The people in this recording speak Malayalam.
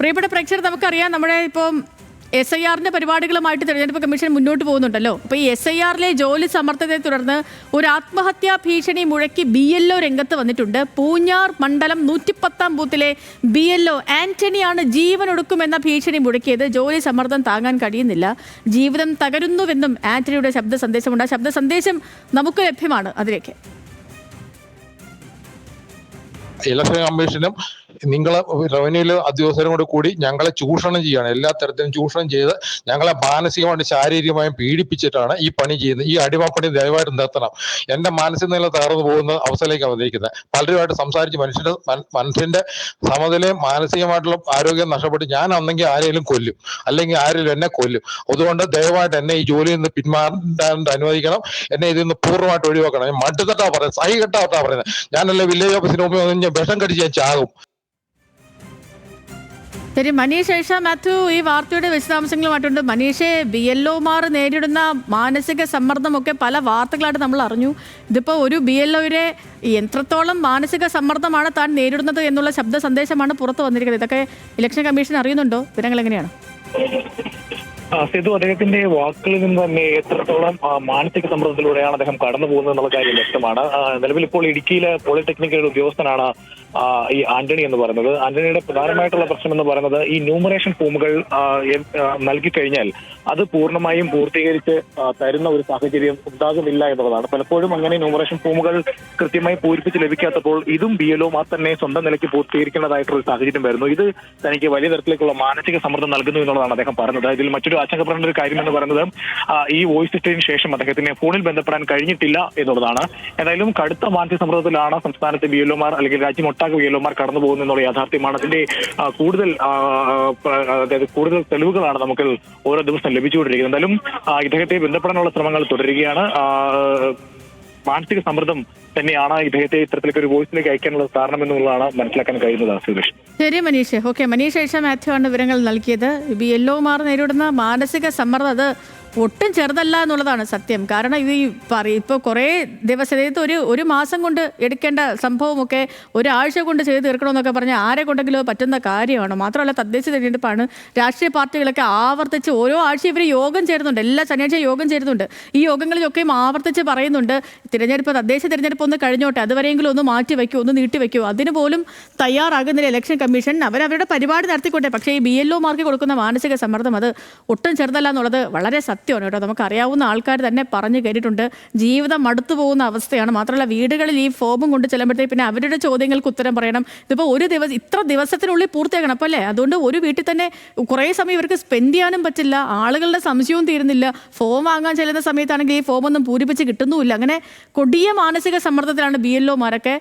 പ്രിയപ്പെട്ട പ്രേക്ഷകർ നമുക്കറിയാം നമ്മുടെ ഇപ്പം എസ് ഐ ആറിന്റെ പരിപാടികളുമായിട്ട് തെരഞ്ഞെടുപ്പ് കമ്മീഷൻ മുന്നോട്ട് പോകുന്നുണ്ടല്ലോ. അപ്പോൾ ഈ എസ് ഐ ആറിലെ ജോലി സമ്മർദ്ദത്തെ തുടർന്ന് ഒരു ആത്മഹത്യാ ഭീഷണി മുഴക്കി ബി എൽ ഒ രംഗത്ത് വന്നിട്ടുണ്ട്. പൂഞ്ഞാർ മണ്ഡലം നൂറ്റിപ്പത്താം ബൂത്തിലെ ബി എൽ ഒ ആന്റണിയാണ് ജീവൻ ഒടുക്കുമെന്ന ഭീഷണി മുഴക്കിയത്. ജോലി സമ്മർദ്ദം താങ്ങാൻ കഴിയുന്നില്ല. ജീവിതം തകരുന്നുവെന്നും ആന്റണിയുടെ ശബ്ദ സന്ദേശമുണ്ട്. ആ ശബ്ദ സന്ദേശം നമുക്ക് ലഭ്യമാണ്. അതിലേക്ക്. ഇലക്ഷൻ കമ്മീഷനും നിങ്ങളെ റവന്യൂയിലെ ഉദ്യോഗസ്ഥരോട് കൂടെ ഞങ്ങളെ ചൂഷണം ചെയ്യാണ്. എല്ലാ തരത്തിലും ചൂഷണം ചെയ്ത് ഞങ്ങളെ മാനസികമായും ശാരീരികമായും പീഡിപ്പിച്ചിട്ടാണ് ഈ പണി ചെയ്യുന്നത്. ഈ അടിമപ്പണി ദയവായിട്ട് നിർത്തണം. എന്റെ മാനസിക നില തകർന്നു പോകുന്ന അവസ്ഥയിലേക്ക് അവതരിക്കുന്നത് പലരുമായിട്ട് സംസാരിച്ച് മനുഷ്യന്റെ മനുഷ്യന്റെ സമനിലയും മാനസികമായിട്ടുള്ള ആരോഗ്യം നഷ്ടപ്പെട്ട് ഞാൻ അന്നെങ്കിൽ ആരെങ്കിലും കൊല്ലും. അല്ലെങ്കിൽ ആരെങ്കിലും എന്നെ കൊല്ലും. അതുകൊണ്ട് ദയവായിട്ട് എന്നെ ഈ ജോലിയിൽ നിന്ന് പിന്മാറാൻ അനുവദിക്കണം. എന്നെ ഇതിൽ നിന്ന് പൂർണമായിട്ട് ഒഴിവാക്കണം. ഞാൻ മട്ടുതട്ടാ പറയുന്നത്. സൈ കെട്ടാ പറയുന്നത് ഞാനല്ല വില്ലേജ് ഓഫീസിന് മുമ്പ് വിഷം കടിച്ച് ഞാൻ ചാകും. ശരി മനീഷ് ഏഷ മാത്യു ഈ വാർത്തയുടെ വിശദാംശങ്ങളുമായിട്ടുണ്ട്. മനീഷെ ബി എൽ ഒമാർ നേരിടുന്ന മാനസിക സമ്മർദ്ദമൊക്കെ പല വാർത്തകളായിട്ട് നമ്മൾ അറിഞ്ഞു. ഇതിപ്പോൾ ഒരു ബി എൽ ഒയുടെ എത്രത്തോളം മാനസിക സമ്മർദ്ദമാണ് താൻ നേരിടുന്നത് എന്നുള്ള ശബ്ദ സന്ദേശമാണ് പുറത്തു വന്നിരിക്കുന്നത്. ഇതൊക്കെ ഇലക്ഷൻ കമ്മീഷൻ അറിയുന്നുണ്ടോ? വിവരങ്ങൾ എങ്ങനെയാണ്? സിധു അദ്ദേഹത്തിന്റെ വാക്കുകളിൽ നിന്ന് തന്നെ എത്രത്തോളം മാനസിക സമ്മർദ്ദത്തിലൂടെയാണ് അദ്ദേഹം കടന്നു പോകുന്നത് എന്നുള്ള കാര്യം വ്യക്തമാണ്. നിലവിൽ ഇപ്പോൾ ഇടുക്കിയിലെ പോളിടെക്നിക്കൽ ഉദ്യോഗസ്ഥനാണ് ഈ ആന്റണി എന്ന് പറയുന്നത്. ആന്റണിയുടെ പ്രധാനമായിട്ടുള്ള പ്രശ്നം എന്ന് പറയുന്നത് ഈ ന്യൂമറേഷൻ ഫോമുകൾ നൽകി കഴിഞ്ഞാൽ അത് പൂർണമായും പൂർത്തീകരിച്ച് തരുന്ന ഒരു സാഹചര്യം ഉണ്ടാകുന്നില്ല എന്നുള്ളതാണ്. പലപ്പോഴും അങ്ങനെ ന്യൂമറേഷൻ ഫോമുകൾ കൃത്യമായി പൂരിപ്പിച്ച് ലഭിക്കാത്തപ്പോൾ ഇതും ബി എൽ ഒമാർ തന്നെ സ്വന്തം നിലയ്ക്ക് പൂർത്തീകരിക്കേണ്ടതായിട്ടുള്ള ഒരു സാഹചര്യം വരുന്നു. ഇത് തനിക്ക് വലിയ തരത്തിലേക്കുള്ള മാനസിക സമ്മർദ്ദം നൽകുന്നു എന്നുള്ളതാണ് അദ്ദേഹം പറഞ്ഞത്. ഇതിൽ മറ്റൊരു ആശങ്കപ്പെടേണ്ട ഒരു കാര്യം എന്ന് പറയുന്നത് ഈ വോയിസ് ടെസ്റ്റിന് ശേഷം അദ്ദേഹത്തിന് ഫോണിൽ ബന്ധപ്പെടാൻ കഴിഞ്ഞിട്ടില്ല എന്നുള്ളതാണ്. എന്തായാലും കടുത്ത മാനസിക സമ്മർദ്ദത്തിലാണ് സംസ്ഥാനത്തെ ബി എൽ അല്ലെങ്കിൽ രാജ്യമൊട്ടാകെ ബി യെല്ലോമാർ കടന്നു പോകുന്നു എന്നുള്ള യാഥാർത്ഥ്യമാണ്. അതിന്റെ കൂടുതൽ അതായത് കൂടുതൽ തെളിവുകളാണ് നമുക്ക് ഓരോ ദിവസം ലഭിച്ചുകൊണ്ടിരിക്കുന്നത്. എന്തായാലും ഇദ്ദേഹത്തെ ബന്ധപ്പെടാനുള്ള ശ്രമങ്ങൾ തുടരുകയാണ്. മാനസിക സമ്മർദ്ദം തന്നെയാണ് ഇദ്ദേഹത്തെ ഇത്തരത്തിലേക്ക് ഒരു വോയിസിലേക്ക് അയക്കാനുള്ള കാരണം എന്നുള്ളതാണ് മനസ്സിലാക്കാൻ കഴിയുന്നത് സുരേഷ്. ശരി മനീഷ്. ഓക്കെ മനീഷ് ഏഷ മാത്യു ആണ് വിവരങ്ങൾ നൽകിയത്. യെല്ലോമാർ നേരിടുന്ന മാനസിക സമ്മർദ്ദം അത് ഒട്ടും ചെറുതല്ല എന്നുള്ളതാണ് സത്യം. കാരണം ഇത് ഈ പറയും ഇപ്പോൾ കുറേ ദിവസം അതായത് ഒരു ഒരു മാസം കൊണ്ട് എടുക്കേണ്ട സംഭവമൊക്കെ ഒരാഴ്ച കൊണ്ട് ചെയ്ത് തീർക്കണമെന്നൊക്കെ പറഞ്ഞാൽ ആരെ കൊണ്ടെങ്കിലും പറ്റുന്ന കാര്യമാണ്. മാത്രമല്ല തദ്ദേശ തിരഞ്ഞെടുപ്പാണ് രാഷ്ട്രീയ പാർട്ടികളൊക്കെ ആവർത്തിച്ച് ഓരോ ആഴ്ച ഇവർ യോഗം ചേരുന്നുണ്ട്. എല്ലാ ശനിയാഴ്ച യോഗം ചേരുന്നുണ്ട്. ഈ യോഗങ്ങളിലൊക്കെയും ആവർത്തിച്ച് പറയുന്നുണ്ട് തിരഞ്ഞെടുപ്പ് തദ്ദേശ തിരഞ്ഞെടുപ്പ് ഒന്ന് കഴിഞ്ഞോട്ടെ അതുവരെയെങ്കിലും ഒന്ന് മാറ്റി വയ്ക്കൂ ഒന്ന് നീട്ടി വയ്ക്കൂ. അതിന് പോലും തയ്യാറാകുന്നില്ല ഇലക്ഷൻ കമ്മീഷൻ അവരവരുടെ പരിപാടി നടത്തിക്കോട്ടെ പക്ഷേ ഈ ബി എൽ ഒമാർക്ക് കൊടുക്കുന്ന മാനസിക സമ്മർദ്ദം അത് ഒട്ടും ചെറുതല്ല എന്നുള്ളത് വളരെ സത്യമാണ് കേട്ടോ. നമുക്കറിയാവുന്ന ആൾക്കാർ തന്നെ പറഞ്ഞു കേട്ടിട്ടുണ്ട്. ജീവിതം മടുത്തു പോകുന്ന അവസ്ഥയാണ്. മാത്രമല്ല വീടുകളിൽ ഈ ഫോമും കൊണ്ട് ചെല്ലുമ്പോഴത്തേക്ക് പിന്നെ അവരുടെ ചോദ്യങ്ങൾക്ക് ഉത്തരം പറയണം. ഇതിപ്പോൾ ഒരു ദിവസം ഇത്ര ദിവസത്തിനുള്ളിൽ പൂർത്തിയാക്കണം അപ്പോൾ അല്ലേ? അതുകൊണ്ട് ഒരു വീട്ടിൽ തന്നെ കുറേ സമയം ഇവർക്ക് സ്പെൻഡ് ചെയ്യാനും പറ്റില്ല. ആളുകളുടെ സംശയവും തീരുന്നില്ല. ഫോം വാങ്ങാൻ ചെല്ലുന്ന സമയത്താണെങ്കിൽ ഈ ഫോമൊന്നും പൂരിപ്പിച്ച് കിട്ടുന്നുമില്ല. അങ്ങനെ കൊടിയ മാനസിക സമ്മർദ്ദത്തിലാണ് ബി എൽ ഒമാരൊക്കെ